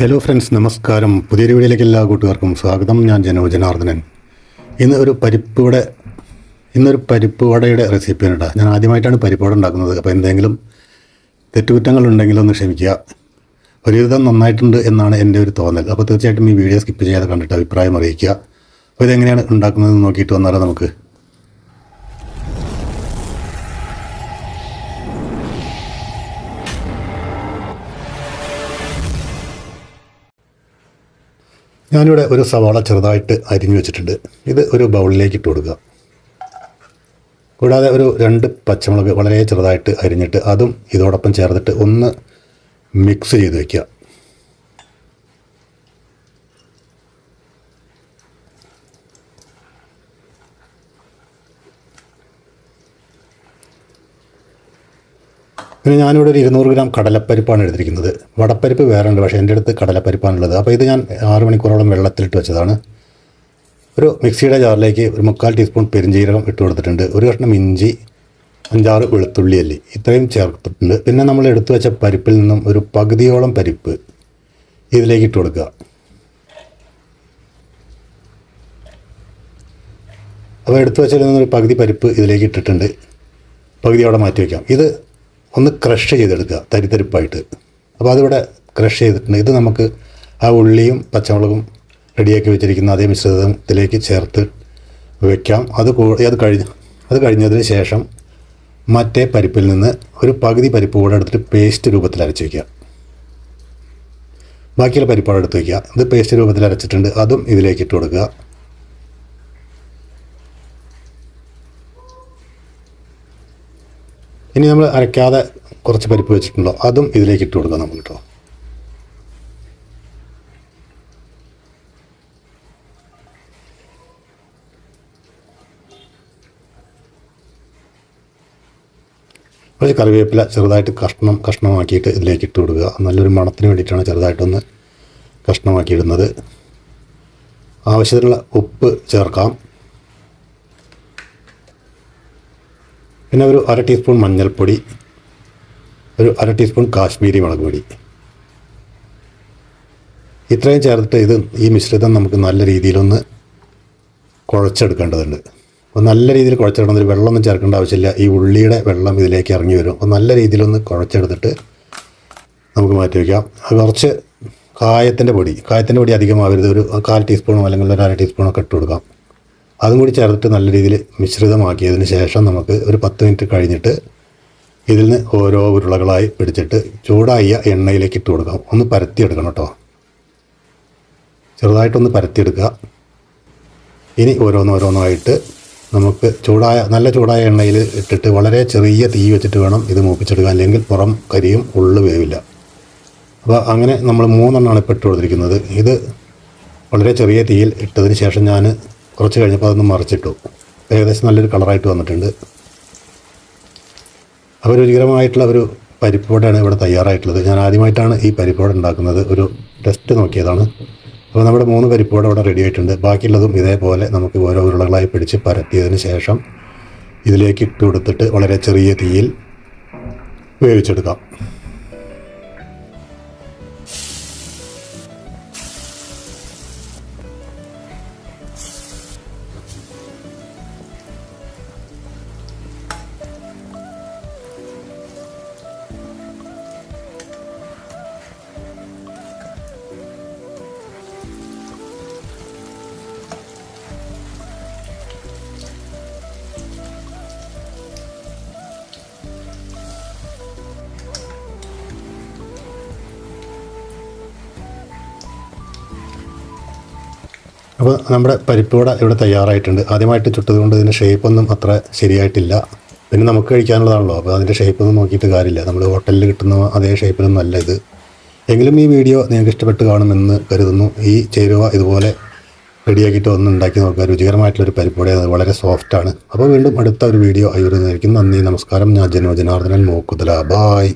Hello friends നമസ്കാരം. പുതിയൊരു വീഡിയോയിലേക്ക് എല്ലാ കൂട്ടുകാർക്കും സ്വാഗതം. ഞാൻ ജനോ ജനാർദ്ദനൻ. ഇന്ന് ഒരു പരിപ്പുവട ഇന്നൊരു പരിപ്പുവടയുടെ റെസിപ്പിയാണ് കേട്ടോ ഞാൻ ആദ്യമായിട്ടാണ് പരിപ്പുവട ഉണ്ടാക്കുന്നത്. അപ്പോൾ എന്തെങ്കിലും തെറ്റുകുറ്റങ്ങളുണ്ടെങ്കിൽ ഒന്ന് ക്ഷമിക്കുക. ഒരുവിധം നന്നായിട്ടുണ്ട് എന്നാണ് എന്റെ ഒരു തോന്നൽ. അപ്പോൾ തീർച്ചയായിട്ടും ഈ വീഡിയോ സ്കിപ്പ് ചെയ്യാതെ കണ്ടിട്ട് അഭിപ്രായം അറിയിക്കുക. അപ്പോൾ ഇതെങ്ങനെയാണ് ഉണ്ടാക്കുന്നതെന്ന് നോക്കിയിട്ട് വന്നാലോ നമുക്ക്. ഞാനിവിടെ ഒരു സവാള ചെറുതായിട്ട് അരിഞ്ഞു വെച്ചിട്ടുണ്ട്. ഇത് ഒരു ബൗളിലേക്ക് ഇട്ട് കൊടുക്കുക. കൂടാതെ ഒരു രണ്ട് പച്ചമുളക് വളരെ ചെറുതായിട്ട് അരിഞ്ഞിട്ട് അതും ഇതോടൊപ്പം ചേർത്തിട്ട് ഒന്ന് മിക്സ് ചെയ്ത് വയ്ക്കുക പിന്നെ ഞാനിവിടെ ഒരു ഇരുന്നൂറ് ഗ്രാം കടലപ്പരിപ്പാണ് എടുത്തിരിക്കുന്നത്. വടപ്പരിപ്പ് വേറെ ഉണ്ട് പക്ഷേ എന്റെ അടുത്ത് കടലപ്പരിപ്പാണുള്ളത്. അപ്പോൾ ഇത് ഞാൻ ആറ് മണിക്കൂറോളം വെള്ളത്തിലിട്ട് വെച്ചതാണ്. ഒരു മിക്സിയുടെ ജാറിലേക്ക് ഒരു മുക്കാൽ ടീസ്പൂൺ പെരിഞ്ജീരകം ഇട്ട് കൊടുത്തിട്ടുണ്ട്. ഒരു കഷ്ണം ഇഞ്ചി അഞ്ചാറ് വെളുത്തുള്ളി അല്ലി ഇത്രയും ചേർത്തിട്ടുണ്ട്. പിന്നെ നമ്മൾ എടുത്തു വെച്ച പരിപ്പിൽ നിന്നും ഒരു പകുതിയോളം പരിപ്പ് ഇതിലേക്ക് ഇട്ട് കൊടുക്കുക. അപ്പോൾ എടുത്തു വെച്ചതിൽ നിന്നൊരു പകുതി പരിപ്പ് ഇതിലേക്ക് ഇട്ടിട്ടുണ്ട്. പകുതിയോടെ മാറ്റി വയ്ക്കാം. ഇത് ഒന്ന് ക്രഷ് ചെയ്തെടുക്കുക തരിത്തരിപ്പായിട്ട് അപ്പോൾ അതിവിടെ ക്രഷ് ചെയ്തിട്ടുണ്ട്. ഇത് നമുക്ക് ആ ഉള്ളിയും പച്ചമുളകും റെഡിയാക്കി വെച്ചിരിക്കുന്ന അതേ മിശ്രിതത്തിലേക്ക് ചേർത്ത് വെക്കാം. അത് അത് കഴിഞ്ഞ് അത് കഴിഞ്ഞതിന് ശേഷം മറ്റേ പരിപ്പിൽ നിന്ന് ഒരു പകുതി പരിപ്പ് കൂടെ എടുത്തിട്ട് പേസ്റ്റ് രൂപത്തിൽ അരച്ച് വയ്ക്കുക ബാക്കിയുള്ള പരിപ്പോടെ എടുത്ത് വയ്ക്കുക ഇത് പേസ്റ്റ് രൂപത്തിൽ അരച്ചിട്ടുണ്ട്. അതും ഇതിലേക്ക് ഇട്ട് കൊടുക്കുക. ഇനി നമ്മൾ അരയ്ക്കാതെ കുറച്ച് പരിപ്പ് വെച്ചിട്ടുണ്ടോ? അതും ഇതിലേക്ക് ഇട്ട് കൊടുക്കാം നമ്മൾ കേട്ടോ കുറച്ച് കറിവേപ്പില ചെറുതായിട്ട് കഷ്ണം കഷ്ണമാക്കിയിട്ട് ഇതിലേക്ക് ഇട്ട് കൊടുക്കുക. നല്ലൊരു മണത്തിന് വേണ്ടിയിട്ടാണ് ചെറുതായിട്ടൊന്ന് കഷ്ണമാക്കിയിടുന്നത്. ആവശ്യത്തിനുള്ള ഉപ്പ് ചേർക്കാം. പിന്നെ ഒരു അര ടീസ്പൂൺ മഞ്ഞൾപ്പൊടി ഒരു അര ടീസ്പൂൺ കാശ്മീരി മുളക് പൊടി. ഇത്രയും ചേർത്തിട്ട് ഇത് ഈ മിശ്രിതം നമുക്ക് നല്ല രീതിയിലൊന്ന് കുഴച്ചെടുക്കേണ്ടതുണ്ട്. അപ്പോൾ നല്ല രീതിയിൽ കുഴച്ചെടുക്കണം. ഒരു വെള്ളമൊന്നും ചേർക്കേണ്ട ആവശ്യമില്ല. ഈ ഉള്ളിയുടെ വെള്ളം ഇതിലേക്ക് ഇറങ്ങി വരും. അപ്പോൾ നല്ല രീതിയിലൊന്ന് കുഴച്ചെടുത്തിട്ട് നമുക്ക് മാറ്റി വയ്ക്കാം. കുറച്ച് കായത്തിന്റെ പൊടി. കായത്തിന്റെ പൊടി അധികമാവരുത് ഒരു കാൽ ടീസ്പൂണോ അല്ലെങ്കിൽ ഒരു അര ടീസ്പൂണോ ഒക്കെ ഇട്ട് കൊടുക്കാം. അതും കൂടി ചേർത്തിട്ട് നല്ല രീതിയിൽ മിശ്രിതമാക്കിയതിന് ശേഷം നമുക്ക് ഒരു പത്ത് മിനിറ്റ് കഴിഞ്ഞിട്ട് ഇതിൽ നിന്ന് ഓരോ ഉരുളകളായി പിടിച്ചിട്ട് ചൂടായ എണ്ണയിലേക്ക് ഇട്ട് കൊടുക്കാം. ഒന്ന് പരത്തിയെടുക്കണം കേട്ടോ. ചെറുതായിട്ടൊന്ന് പരത്തിയെടുക്കുക. ഇനി ഓരോന്നോരോന്നായിട്ട് നമുക്ക് ചൂടായ നല്ല ചൂടായ എണ്ണയിൽ ഇട്ടിട്ട് വളരെ ചെറിയ തീ വെച്ചിട്ട് വേണം ഇത് മൂപ്പിച്ചെടുക്കാൻ. അല്ലെങ്കിൽ പുറം കരിയും ഉള്ളു വേവില്ല. അപ്പോൾ അങ്ങനെ നമ്മൾ മൂന്നെണ്ണമാണ് ഇപ്പോൾ ഇട്ട് കൊടുത്തിരിക്കുന്നത്. ഇത് വളരെ ചെറിയ തീയിൽ ഇട്ടതിന് ശേഷം ഞാൻ കുറച്ച് കഴിഞ്ഞപ്പോൾ അതൊന്ന് മറിച്ചിട്ടു. ഏകദേശം നല്ലൊരു കളറായിട്ട് വന്നിട്ടുണ്ട്. അപ്പോൾ രുചികരമായിട്ടുള്ള ഒരു പരിപ്പോടാണ് ഇവിടെ തയ്യാറായിട്ടുള്ളത്. ഞാൻ ആദ്യമായിട്ടാണ് ഈ പരിപ്പോട ഉണ്ടാക്കുന്നത്. ഒരു ടെസ്റ്റ് നോക്കിയതാണ്. അപ്പോൾ നമ്മുടെ മൂന്ന് പരിപ്പോട ഇവിടെ റെഡി ആയിട്ടുണ്ട്. ബാക്കിയുള്ളതും ഇതേപോലെ നമുക്ക് ഓരോ ഉരുളകളായി പിടിച്ച് പരത്തിയതിന് ശേഷം ഇതിലേക്ക് ഇട്ട് കൊടുത്തിട്ട് വളരെ ചെറിയ തീയിൽ വേവിച്ചെടുക്കാം. അപ്പോൾ നമ്മുടെ പരിപ്പുവട ഇവിടെ തയ്യാറായിട്ടുണ്ട്. ആദ്യമായിട്ട് ചുട്ടതുകൊണ്ട് ഇതിന്റെ ഷേപ്പൊന്നും അത്ര ശരിയായിട്ടില്ല. പിന്നെ നമുക്ക് കഴിക്കാനുള്ളതാണല്ലോ. അപ്പോൾ അതിന്റെ ഷേപ്പൊന്നും നോക്കിയിട്ട് കാര്യമില്ല. നമ്മൾ ഹോട്ടലിൽ കിട്ടുന്ന അതേ ഷേപ്പിലൊന്നും അല്ല ഇത്. എങ്കിലും ഈ വീഡിയോ നിങ്ങൾക്ക് ഇഷ്ടപ്പെട്ട് കാണുമെന്ന് കരുതുന്നു. ഈ ചേരുവ ഇതുപോലെ റെഡിയാക്കിയിട്ട് ഒന്ന് ഉണ്ടാക്കി നോക്കുക. രുചികരമായിട്ടുള്ളൊരു പരിപ്പുവട വളരെ സോഫ്റ്റാണ് അപ്പോൾ വീണ്ടും അടുത്ത ഒരു വീഡിയോ ആയി വരുന്നതായിരിക്കും. നന്ദി നമസ്കാരം. ഞാൻ ജനോ ജനാർദ്ദനൻ മോക്കുതല. ബായ്